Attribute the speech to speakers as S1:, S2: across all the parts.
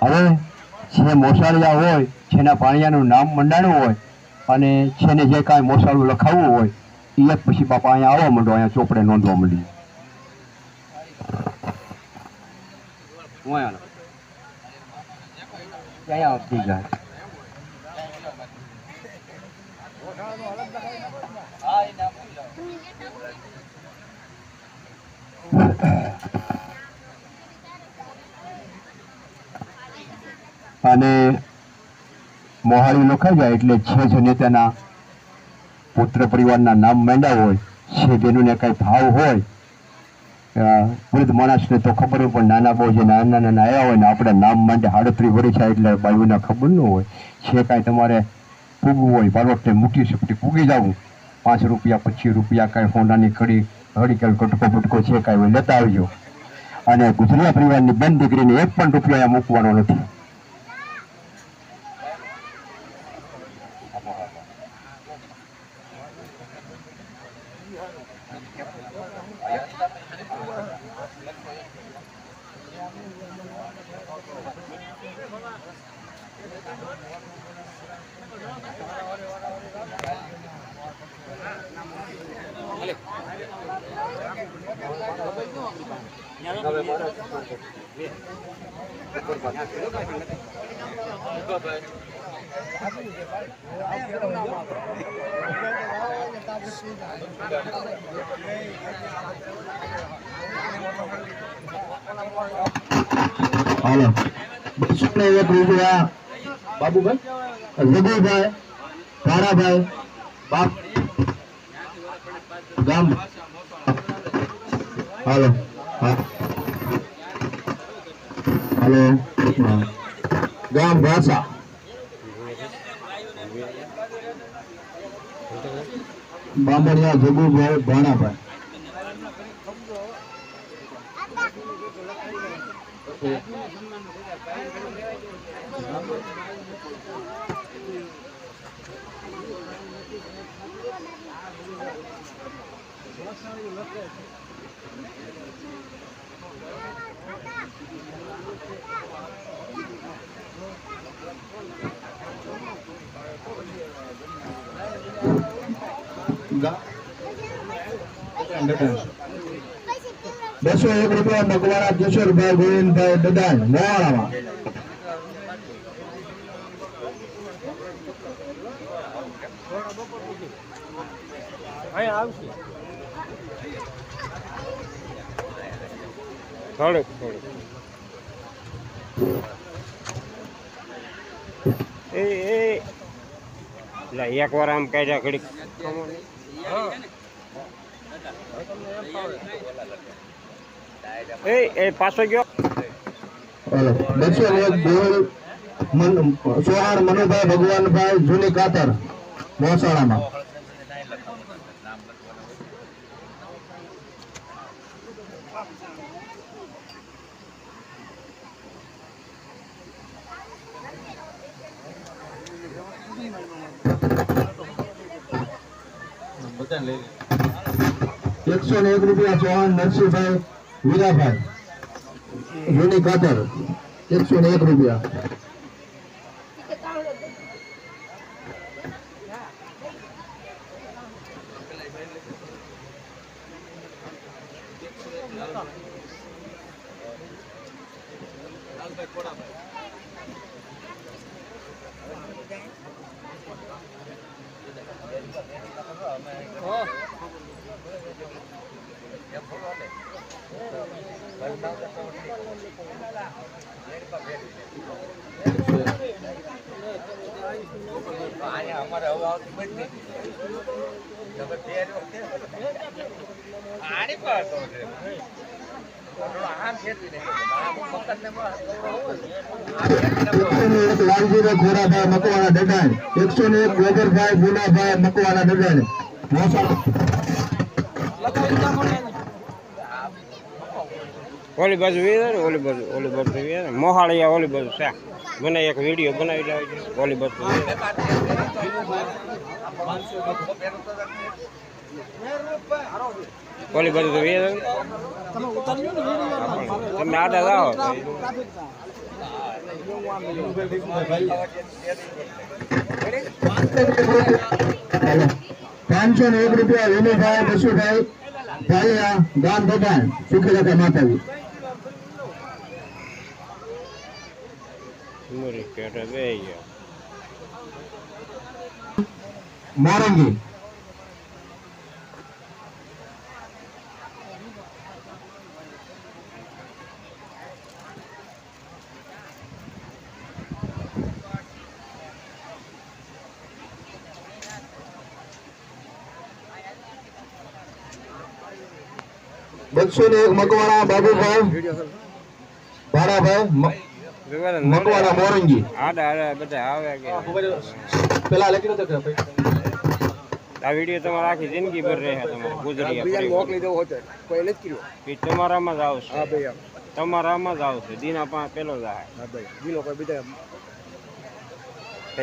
S1: હવે જે મોસાળિયા હોય, જેના પાણિયાનું નામ મંડાણું હોય, અને જેને જે કાંઈ મોસાળું લખાવવું હોય એ પછી બાપા અહીંયા આવવા માંડો, અહીંયા ચોપડે નોંધવા માંડી અને મોહાળી લખાઈ જાય એટલે છે જ નેતાના પુત્ર પરિવારના નામ માંડ્યા હોય છે બેનુને કાંઈ ભાવ હોય વૃદ્ધ માણસને તો ખબર હોય, પણ નાના બહુ જે નાના નાના આવ્યા હોય ને આપણે નામ માંડે હાડત્રી વળી થાય એટલે બાયુને ખબર ન હોય. છે કાંઈ તમારે પૂગવું હોય બાળકને મૂકી શકતી પૂગી જવું. પાંચ રૂપિયા, પચીસ રૂપિયા કાંઈ હોનાની કડી, હળીકલ કટકો બટકો છે કાંઈ હોય લેતા આવજો. અને ગુજરાત પરિવારની બેન દીકરીને એક પણ રૂપિયા મૂકવાનો નથી. હાલો. બસો ને એક રૂપિયા બાબુભાઈ? રઘુભાઈ તારાભાઈ બાપ. ગામ. હાલો. હા. હાલો ગામ ભાષા. બામણિયા જગુભાઈ ભાણાભાઈ. બસો એક રૂપિયા મગવાણા કિશોરભાઈ ગોવિંદભાઈ દદાન મોવાણામાં
S2: થોડુંક થોડુંક એ એક વાર આમ કાઢ્યા ઘડીક. એ એ પાછો ગયો.
S1: હાલો બસો એક ગોળ મનુભાઈ ભગવાનભાઈ જૂની કાતર મોસાણામાં એકસો ને એક રૂપિયા ચૌહાણ નરસિંહભાઈ વીરાભાઈ જૂની કાતર એકસો ને એક રૂપિયા. એકસો ને એક લાલજીભાઈ ખોરાભાઈ મકવાણા દડાણ. એકસો ને એક ગોબરભાઈ ગુનાભાઈ મકવાના દડાણ.
S2: ઓલી બાજુ ઓલી બાજુ ઓલી બાજુ મોહાળિયા ઓલી બાજુ છે. મને એક વીડિયો બનાવી લાવજો છે વોલીબોલ વોલીબોલ તો તમે આડા લાવો
S1: પાંચસો ને એક રૂપિયા વિનયભાઈ બસુભાઈ ભાઈ દાન ભગવાન સુખી લખા માતાજી.
S2: મુરી પેટે બે ગયા
S1: બસો ને એક મકવાણા બાબુભાઈ ભાડાભાઈ મ- મકવાણા મોરંગી.
S2: આડા આડા બધા આવે કે
S1: પેલા લખી નતો કે
S2: આ વિડિયો તમારે આખી જિંદગી ભર રહે તમારે ગુજરી
S3: મોકલી દેવો હતો કોઈ નથી કર્યો.
S2: એ તમારામાં જ આવશે.
S3: હા ભાઈ
S2: તમારામાં જ આવશે. દીના પાંચ પેલો જ આવે.
S3: હા ભાઈ દીનો કોઈ બીજા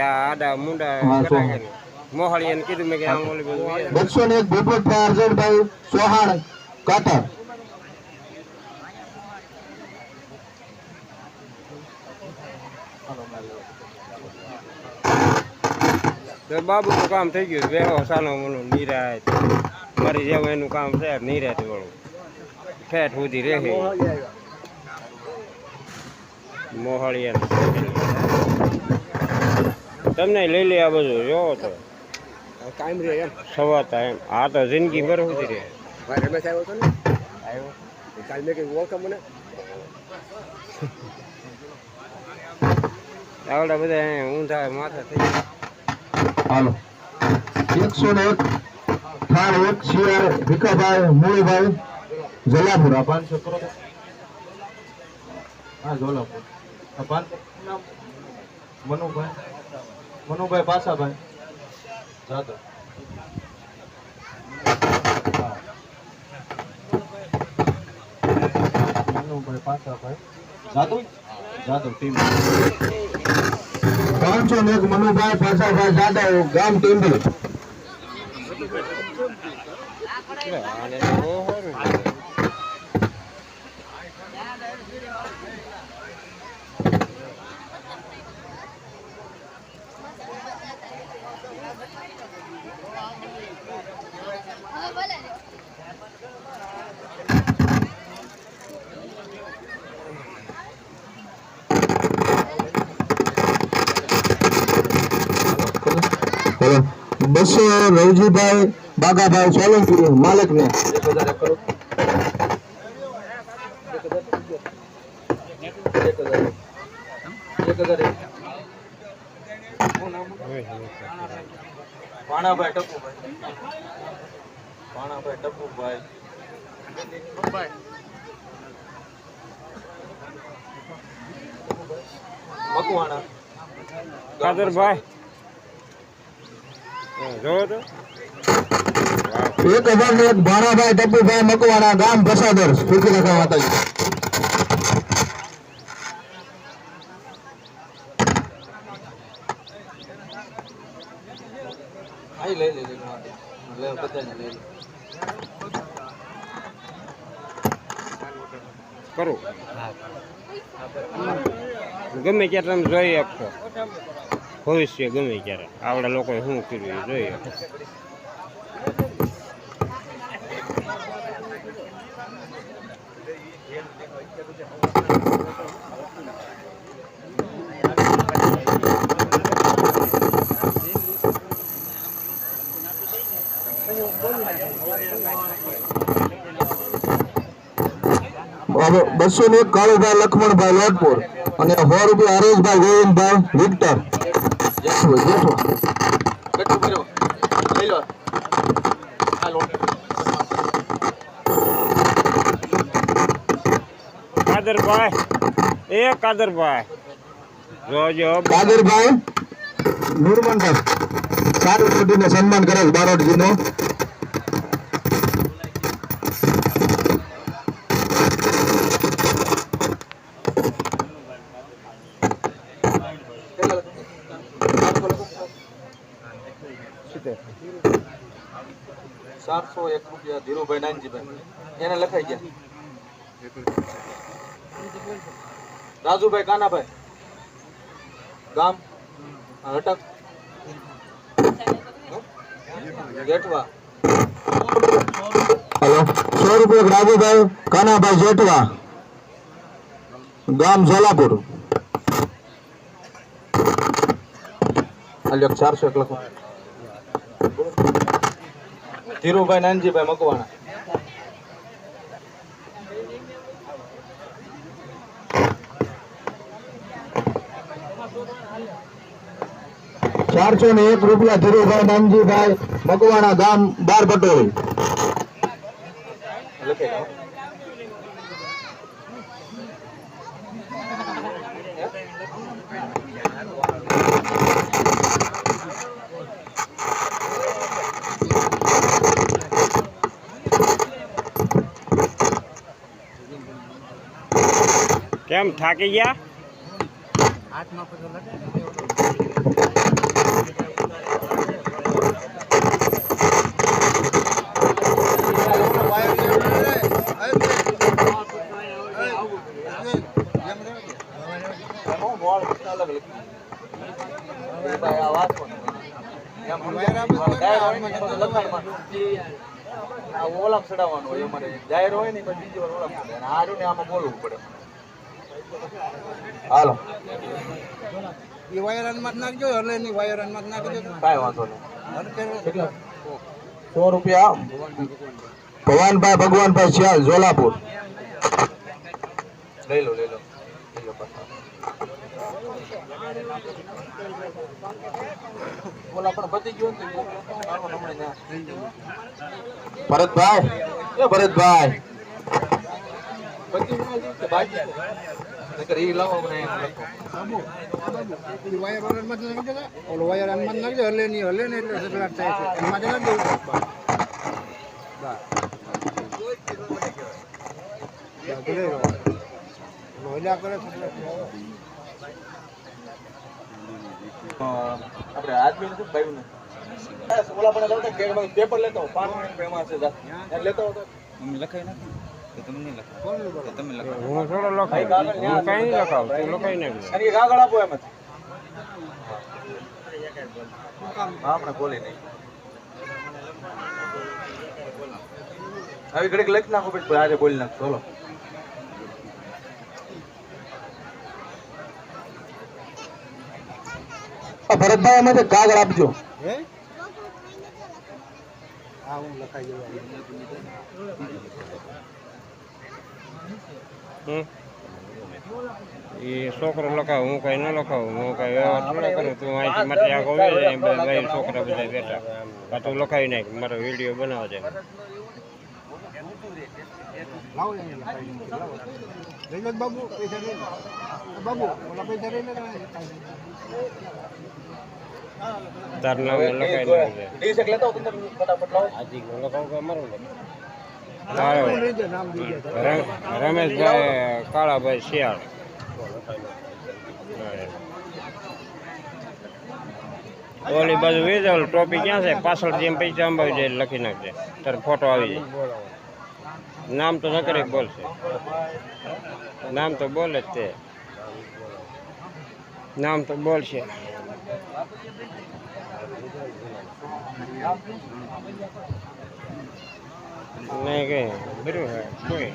S2: આ આડા મુંડા
S1: હા,
S2: કરે કે નહીં? કીધું મેં કે આમ ઓલી બાજુ વે.
S1: બસો ને એક અર્જનભાઈ ચૌહાણ કાતર
S2: તો બાબુનું કામ થઈ ગયું વેહો સાનો મનો નિરાય મારી જેવું એનું કામ છે નિરાય વાળું ઠેઠ સુધી રહે. મોહાળિયા તમને લઈ લે આ બધું જોવો તો.
S3: કાયમ રે એમ.
S2: સવાતા એમ. આ તો જિંદગી ભર સુધી રહે.
S3: રમેશ આવ્યો હતો ને?
S2: આવ્યો.
S3: કાલ મેં કઈ ઓળખ મને.
S2: આવડા બધા ઊંધા માથા થઈ ગયા.
S1: હાલો. એકસો ને એક, થાળ એક, શિયાળ, ભીખાભાઈ, મૂળભાઈ, જલાપુરા. પાંચસો કરો હા જોલાપુર. મનુભાઈ. મનુભાઈ પાસાભાઈ. જાદવ. મનુભાઈ પાસાભાઈ. જાદવ? જાદવ ટીમ. પાંચસો ને એક મનુભાઈ પાસાભાઈ જાદવ ગામ ટીમ્બી
S2: લે, આને તો બહુ સારું છે.
S1: હેલો બસો રવજીભાઈ બાગાભાઈ સોલંકી માલિક ને પાણાભાઈ ટપુભાઈ. પાણાભાઈ ટપુભાઈ. મકવાણા.
S2: કાદરભાઈ જોવો તો
S1: એક હજાર ને એક ભાણાભાઈ ટપુભાઈ મકવાણા ગામ ભસાદર સ્ફૂર્તિ લખા માતાજી. લઈ લે લે બધાને લઈ લે.
S2: કરું. ગમે ત્યારે તમે જોઈ આપશો. ભવિષ્ય ગમે ત્યારે. આપણે લોકોએ શું કર્યું એ જોઈ
S1: હવે બસો ને એક કાળુભાઈ લખમણભાઈ લોટપુર અને સો રૂપિયા હરેશભાઈ ગોવિંદભાઈ વિક્ટર. જેઠવો લો.
S2: કાદરભાઈ એ કાદરભાઈ. જોજો
S1: કાદરભાઈ નુરમંડપ. સારું સુધીને સન્માન કરેલ બારોટજીનો.
S4: ધીરુભાઈ નાનજીભાઈ. એને લખાઈ ગયા. રાજુભાઈ કાનાભાઈ. ગામ હટક. જેઠવા.
S5: હેલો સો રૂપિયા રાજુભાઈ કાનાભાઈ જેઠવા. ગામ સોલાપુર
S4: અલ્યો ચારસો એક લખો. ધીરુભાઈ નાનજીભાઈ મકવાણા.
S5: ચારસો ને એક રૂપિયા ધીરુભાઈ નાનજીભાઈ મકવાણા ગામ બાર પટોળી
S4: લખી દો
S2: કેમ થાકી ગયા
S4: એનો મોળ અલગ લખી એ ભાઈ આ વાંચવાનું. એમ ડાયર હોય ને એમાં તો થાકી ગયા? ઓલામ ચડાવવાનું હોય અમારે. જાહેર હોય ને બીજી વાર ઓલામ ચડાવે. અને ને આમાં બોલવું પડે. હાલો.
S3: એ વાયર અનમત નાખજો એટલે એની વાયર અનમત નાખજો
S4: કાંઈ વાંધો નહીં.
S5: સો રૂપિયા ભવાનભાઈ ભગવાનભાઈ શિયાળ ઝોલાપુર
S4: લઈ લો લઈ લો.
S5: ભરતભાઈ? એ ભરતભાઈ.
S4: છે? ઈ લાવો લખો.
S3: વાયર નાખજો ઓલો વાયર અનમત નાખજો હલે નહીં હલે ને એટલે થાય છે મહિલા કરે સકલાટ
S4: અ, આપણે આદમી નથી ભાઈ ને ઓલા પણ લાવતા કે એમાં પેપર લેતો હતો પાંચ મિનિટ એમાં છે જા. ત્યાં લેતો હતો
S2: હું થોડો લખાવ હું કઈ નહીં લખાવ તું લખાઈ નાખજો.
S4: અને કાગળ આપો એમ આપણે બોલી નહીં. આવી ઘડીક લખી નાખો પછી આજે બોલી નાખો ચલો
S5: ભરતભાઈ અમે કાગળ આપજો.
S3: હે? હા હું લખાઈ જવા.
S2: એ છોકરો લખાવું હું કઈ ન લખાવું હું કઈ વ્યવહાર થોડા કરું તું અહીંથી મારે વે જાય છોકરા બધા બેઠા. આ તું લખાવી નાખ મારો વીડિયો બનાવજે.
S3: છે બાબુ પૈસા બાબુ પૈસા
S2: તાર નામ લખાવી નાખજે.
S4: ડીશ એક લેતા ફટાફટ લાવો.
S2: હાજી લખાવું કે અમારું
S3: નામ
S2: રમેશભાઈ, કાળાભાઈ શિયાળ. ઓલી બાજુ વેચાલ ટોપી ક્યાં છે? પાછળ જેમ પૈસા અંબાવી જાય લખી નાખજે. તારે ફોટો આવી જાય. નામ તો નકરે બોલશે. નામ તો બોલે જ તે. નામ તો બોલશે. નહીં કઈ બરું કોઈ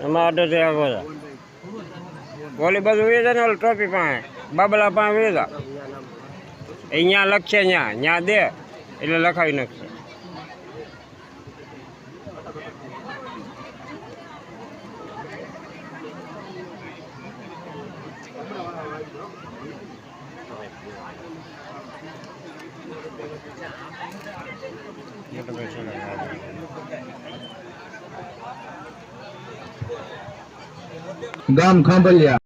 S2: એમાં છે ઓલી બાજુ વેચે ને ઓલી ટ્રોફી પાસે બાબલા પાસે વેચા અહીંયા લખશે ત્યાં ત્યાં દે એટલે લખાવી નાખશે
S5: ગામ ખાંભલિયા